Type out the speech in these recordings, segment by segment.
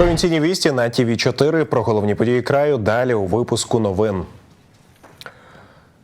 Провінційні вісті на ТІВІ 4 про головні події краю. Далі у випуску новин.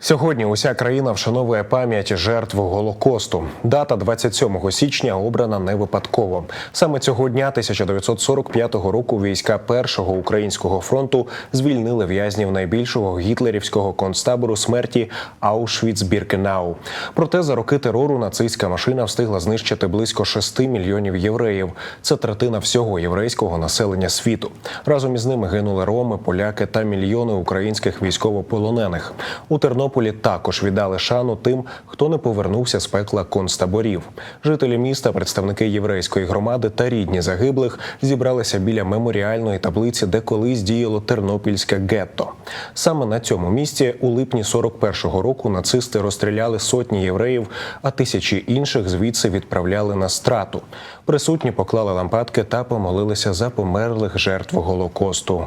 Сьогодні уся країна вшановує пам'ять жертв Голокосту. Дата 27 січня обрана не випадково. Саме цього дня 1945 року війська першого українського фронту звільнили в'язнів найбільшого гітлерівського концтабору смерті Аушвіц-Біркенау. Проте за роки терору нацистська машина встигла знищити близько 6 мільйонів євреїв. Це третина всього єврейського населення світу. Разом із ними гинули роми, поляки та мільйони українських військовополонених. У Тернополі також віддали шану тим, хто не повернувся з пекла концтаборів. Жителі міста, представники єврейської громади та рідні загиблих зібралися біля меморіальної таблиці, де колись діяло Тернопільське гетто. Саме на цьому місці у липні 41-го року нацисти розстріляли сотні євреїв, а тисячі інших звідси відправляли на страту. Присутні поклали лампадки та помолилися за померлих жертв Голокосту.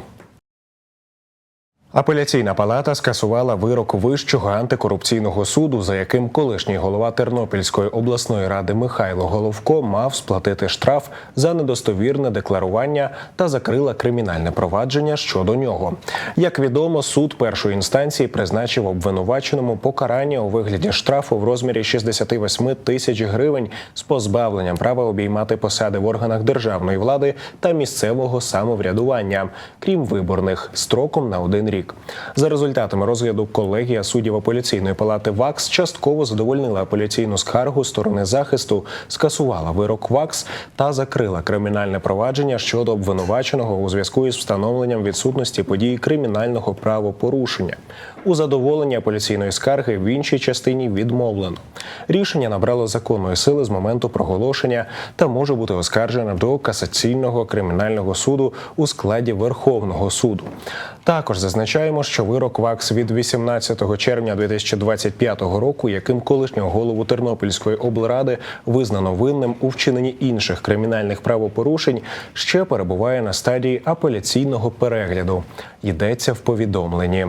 Апеляційна палата скасувала вирок Вищого антикорупційного суду, за яким колишній голова Тернопільської обласної ради Михайло Головко мав сплатити штраф за недостовірне декларування та закрила кримінальне провадження щодо нього. Як відомо, суд першої інстанції призначив обвинуваченому покарання у вигляді штрафу в розмірі 68 тисяч гривень з позбавленням права обіймати посади в органах державної влади та місцевого самоврядування, крім виборних, строком на один рік. За результатами розгляду колегія суддів апеляційної палати ВАКС частково задовольнила апеляційну скаргу сторони захисту, скасувала вирок ВАКС та закрила кримінальне провадження щодо обвинуваченого у зв'язку із встановленням відсутності події кримінального правопорушення. У задоволенні апеляційної скарги в іншій частині відмовлено. Рішення набрало законної сили з моменту проголошення та може бути оскаржене до касаційного кримінального суду у складі Верховного суду. Також зазначаємо, що вирок ВАКС від 18 червня 2025 року, яким колишнього голову Тернопільської облради визнано винним у вчиненні інших кримінальних правопорушень, ще перебуває на стадії апеляційного перегляду. Йдеться в повідомленні.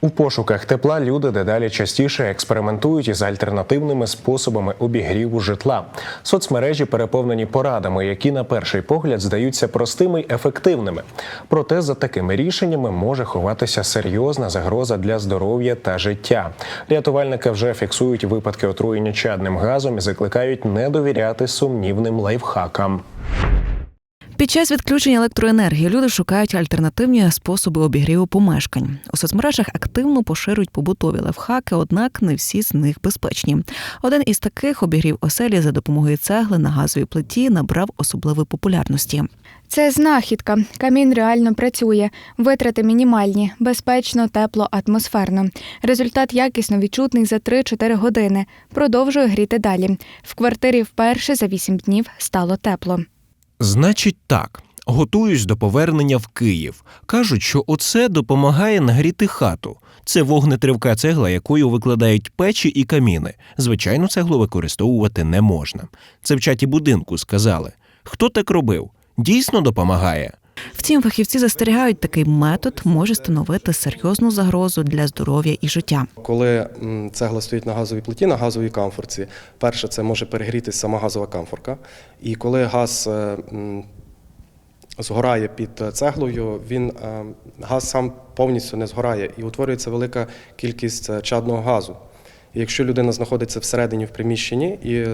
У пошуках тепла люди дедалі частіше експериментують із альтернативними способами обігріву житла. Соцмережі переповнені порадами, які на перший погляд здаються простими й ефективними. Проте за такими рішеннями може ховатися серйозна загроза для здоров'я та життя. Рятувальники вже фіксують випадки отруєння чадним газом і закликають не довіряти сумнівним лайфхакам. Під час відключення електроенергії люди шукають альтернативні способи обігріву помешкань. У соцмережах активно поширюють побутові лайфхаки, однак не всі з них безпечні. Один із таких обігрів оселі за допомогою цегли на газовій плиті набрав особливої популярності. Це знахідка. Камін реально працює. Витрати мінімальні, безпечно, тепло, атмосферно. Результат якісно відчутний за 3-4 години. Продовжує гріти далі. В квартирі вперше за 8 днів стало тепло. Значить, так. Готуюсь до повернення в Київ. Кажуть, що оце допомагає нагріти хату. Це вогнетривка цегла, якою викладають печі і каміни. Звичайно, цеглу використовувати не можна. Це в чаті будинку сказали. Хто так робив? Дійсно допомагає. Втім, фахівці застерігають, такий метод може становити серйозну загрозу для здоров'я і життя. Коли цегла стоїть на газовій плиті, на газовій камфорці, перше, це може перегрітися сама газова камфорка. І коли газ е, згорає під цеглою, він е, газ сам повністю не згорає і утворюється велика кількість е, чадного газу. Якщо людина знаходиться всередині в приміщенні і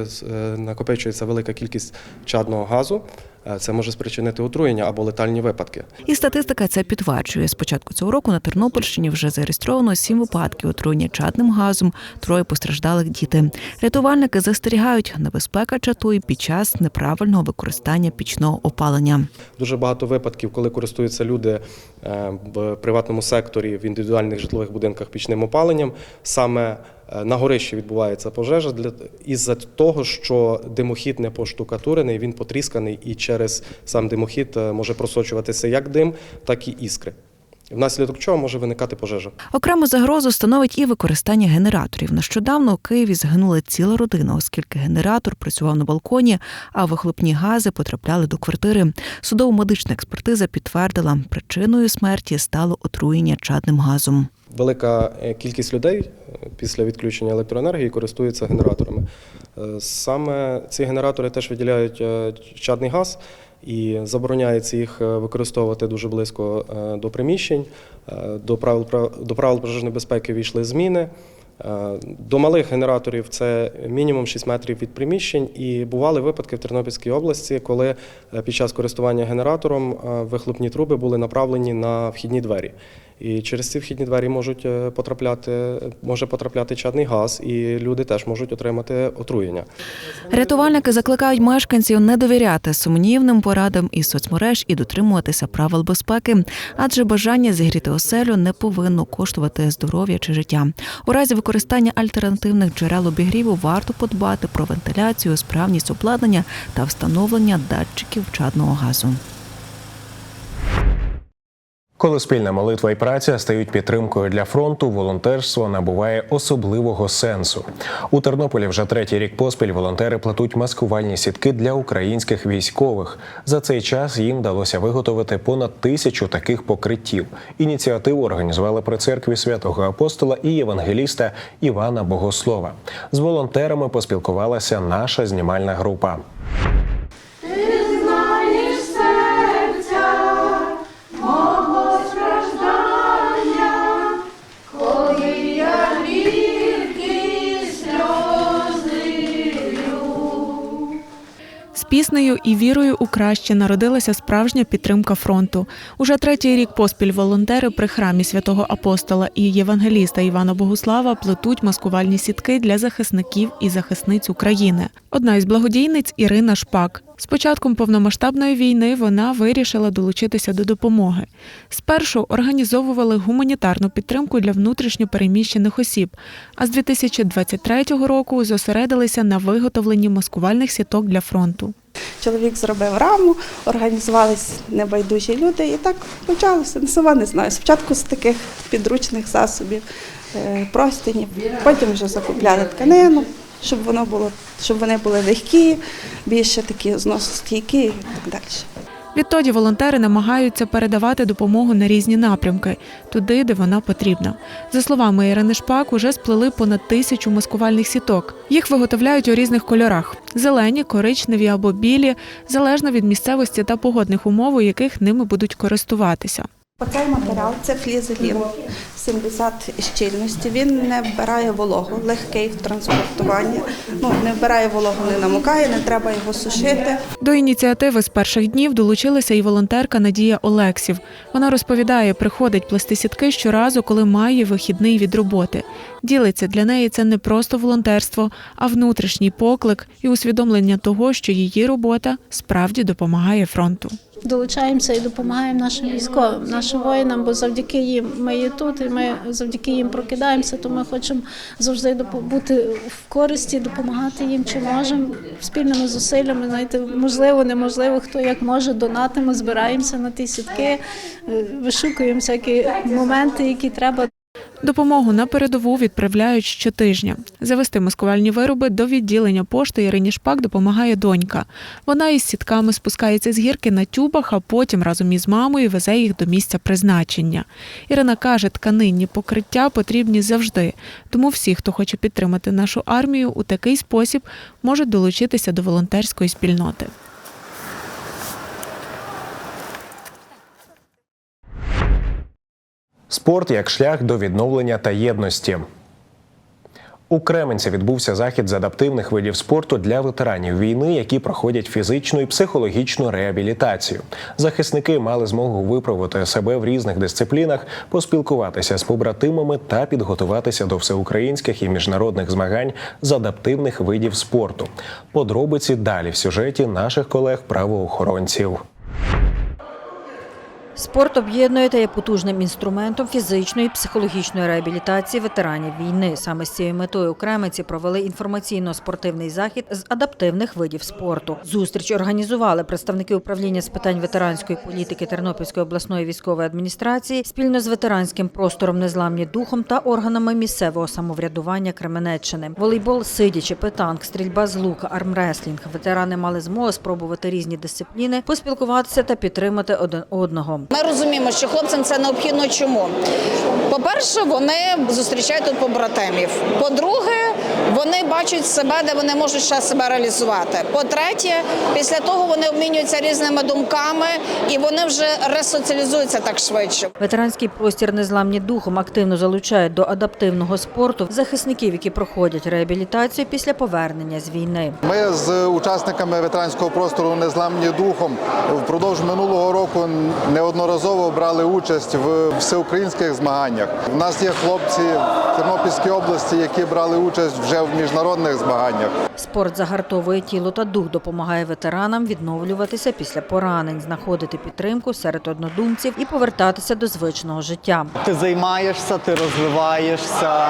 накопичується велика кількість чадного газу, це може спричинити отруєння або летальні випадки. І статистика це підтверджує. З початку цього року на Тернопільщині вже зареєстровано сім випадків отруєння чадним газом, троє постраждалих діти. Рятувальники застерігають, небезпека чатує під час неправильного використання пічного опалення. Дуже багато випадків, коли користуються люди е, в приватному секторі в індивідуальних житлових будинках пічним опаленням, саме е, на горищі відбувається пожежа для із-за того, що димохід не поштукатурений, він потрісканий, і через сам димохід е, може просочуватися як дим, так і іскри. Внаслідок чого може виникати пожежа. Окрему загрозу становить і використання генераторів. Нещодавно у Києві згинула ціла родина, оскільки генератор працював на балконі, а вихлопні гази потрапляли до квартири. Судово-медична експертиза підтвердила, причиною смерті стало отруєння чадним газом. Велика е, кількість людей е, після відключення електроенергії користуються генераторами. Е, Саме ці генератори теж виділяють чадний газ, і забороняється їх використовувати дуже близько до приміщень. До правил до правил пожежної безпеки війшли зміни. До малих генераторів це мінімум 6 метрів від приміщень. І бували випадки в Тернопільській області, коли під час користування генератором вихлопні труби були направлені на вхідні двері. І через ці вхідні двері можуть е, потрапляти, може потрапляти чадний газ, і люди теж можуть отримати отруєння. Рятувальники закликають мешканців не довіряти сумнівним порадам із соцмереж і дотримуватися правил безпеки, адже бажання зігріти оселю не повинно коштувати здоров'я чи життя. У разі використання альтернативних джерел обігріву варто подбати про вентиляцію, справність обладнання та встановлення датчиків чадного газу. Коли спільна молитва і праця стають підтримкою для фронту, волонтерство набуває особливого сенсу. У Тернополі вже третій рік поспіль волонтери плетуть маскувальні сітки для українських військових. За цей час їм вдалося виготовити понад тисячу таких покриттів. Ініціативу організували при церкві святого апостола і євангеліста Івана Богослова. З волонтерами поспілкувалася наша знімальна група. Піснею і вірою у краще народилася справжня підтримка фронту. Уже третій рік поспіль волонтери при храмі святого апостола і євангеліста Івана Богуслава плетуть маскувальні сітки для захисників і захисниць України. Одна із благодійниць Ірина Шпак. З початком повномасштабної війни вона вирішила долучитися до допомоги. Спершу організовували гуманітарну підтримку для внутрішньо переміщених осіб, а з 2023 року зосередилися на виготовленні маскувальних сіток для фронту. Чоловік зробив раму, організувались небайдужі люди, і так почалося. Сама не знаю. Спочатку з таких підручних засобів, е, простинів, потім вже закупляли тканину, щоб воно було, щоб вони були легкі, більше такі зносостійкі і так далі. Відтоді волонтери намагаються передавати допомогу на різні напрямки, туди, де вона потрібна. За словами Ірини Шпак, уже сплели понад тисячу маскувальних сіток. Їх виготовляють у різних кольорах: зелені, коричневі або білі, залежно від місцевості та погодних умов, у яких ними будуть користуватися. Оцей матеріал це флізелін 70 щільності. Він не вбирає вологу, легкий в транспортуванні. Ну не вбирає вологу, не намокає, не треба його сушити. До ініціативи з перших днів долучилася і волонтерка Надія Олексів. Вона розповідає, приходить плести сітки щоразу, коли має вихідний від роботи. Ділиться для неї це не просто волонтерство, а внутрішній поклик і усвідомлення того, що її робота справді допомагає фронту. Долучаємося і допомагаємо нашим військовим, нашим воїнам, бо завдяки їм ми є тут, і ми завдяки їм прокидаємося, то ми хочемо завжди бути в користі, допомагати їм, чи можемо спільними зусиллями. Знаєте, можливо, неможливо, хто як може, донатимо, збираємося на ті сітки, е, вишукуємо всякі моменти, які треба. Допомогу на передову відправляють щотижня. Завести маскувальні вироби до відділення пошти Ірині Шпак допомагає донька. Вона із сітками спускається з гірки на тюбах, а потім разом із мамою везе їх до місця призначення. Ірина каже, тканинні покриття потрібні завжди. Тому всі, хто хоче підтримати нашу армію, у такий спосіб можуть долучитися до волонтерської спільноти. Спорт як шлях до відновлення та єдності. У Кременці відбувся захід з адаптивних видів спорту для ветеранів війни, які проходять фізичну і психологічну реабілітацію. Захисники мали змогу виправити себе в різних дисциплінах, поспілкуватися з побратимами та підготуватися до всеукраїнських і міжнародних змагань з адаптивних видів спорту. Подробиці далі в сюжеті наших колег-правоохоронців. Спорт об'єднує та є потужним інструментом фізичної і психологічної реабілітації ветеранів війни. Саме з цією метою у Кременці провели інформаційно-спортивний захід з адаптивних видів спорту. Зустріч організували представники управління з питань ветеранської політики Тернопільської обласної військової адміністрації спільно з ветеранським простором незламні духом та органами місцевого самоврядування Кременеччини. Волейбол, сидячи, питанк, стрільба з лука, армреслінг. Ветерани мали змогу спробувати різні дисципліни, поспілкуватися та підтримати один одного. Ми розуміємо, що хлопцям це необхідно чому. По-перше, вони зустрічають тут побратимів. По-друге, вони бачать себе, де вони можуть ще себе реалізувати. По-третє, після того вони обмінюються різними думками і вони вже ресоціалізуються так швидше. Ветеранський простір незламні духом активно залучають до адаптивного спорту захисників, які проходять реабілітацію після повернення з війни. Ми з учасниками ветеранського простору незламні духом впродовж минулого року неодноразово брали участь в всеукраїнських змаганнях. У нас є хлопці в Тернопільській області, які брали участь вже в міжнародних змаганнях. Спорт загартовує тіло та дух, допомагає ветеранам відновлюватися після поранень, знаходити підтримку серед однодумців і повертатися до звичного життя. Ти займаєшся, ти розвиваєшся.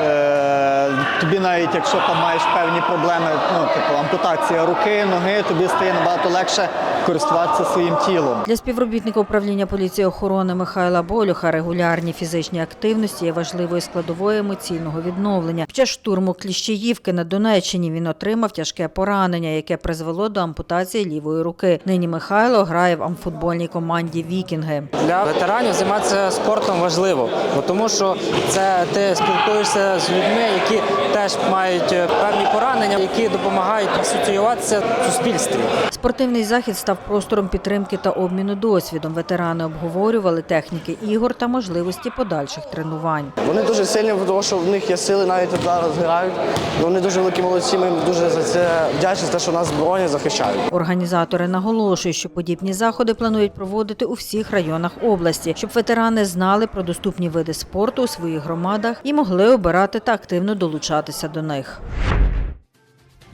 Е, тобі навіть якщо там маєш певні проблеми, ну типу ампутація руки, ноги, тобі стає набагато легше користуватися своїм тілом. Для співробітника управління поліції охорони Михайла Болюха регулярні фізичні активності є важливою складовою емоційного відновлення. Під час штурму Кліщеївки на Донеччині він отримав тяжке поранення, яке призвело до ампутації лівої руки. Нині Михайло грає в амфутбольній команді Вікінги. Для ветеранів займатися спортом важливо, бо тому що це ти спілкуєшся з людьми, які теж мають е, певні поранення, які допомагають асоціюватися в суспільстві. Спортивний захід став простором підтримки та обміну досвідом. Ветерани обговорювали техніки ігор та можливості подальших тренувань. Вони дуже сильні, тому що в них є сили, навіть зараз грають. Вони дуже великі молодці. Ми їм дуже за це вдячні, за що нас боронять, захищають. Організатори наголошують, що подібні заходи планують проводити у всіх районах області, щоб ветерани знали про доступні види спорту у своїх громадах і могли обирати та активно долучатися до них.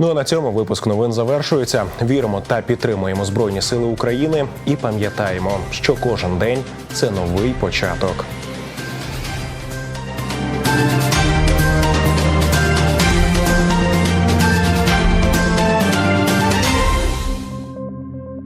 Ну а на цьому випуск новин завершується. Віримо та підтримуємо Збройні Сили України і пам'ятаємо, що кожен день це новий початок.